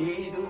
She do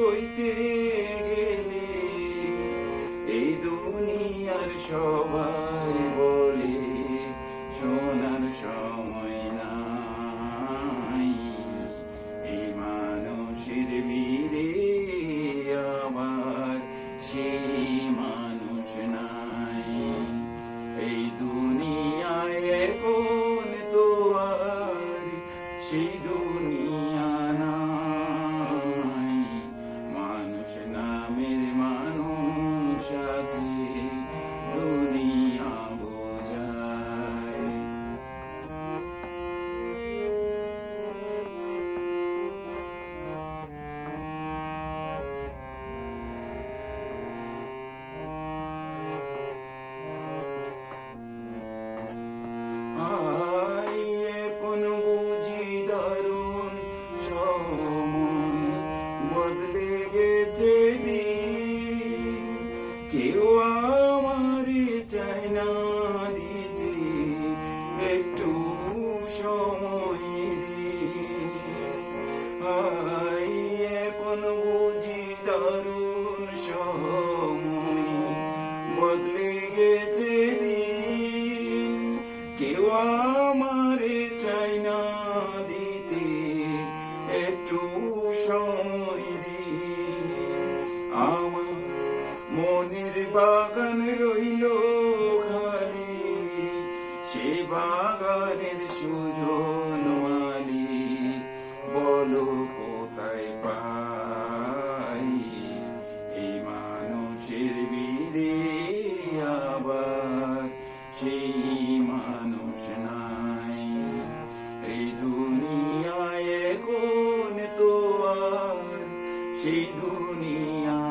কইতে গেলে এই দুনিয়ার সবাই বলে, শোনার সময় নাই। এই মানুষের ভিড়ে আবার সেই মানুষ নাই। এই দুনিয়ায় এখন তো আর সেই দুনিয়া মনের বাগান রইল খালি। সে বাগানের সুজন মালি। বলো কোথায় পাই এই মানুষের বীরে আবার? সেই মানুষ নাই। এই দুনিয়ায় কোন তো আর সেই দুনিয়া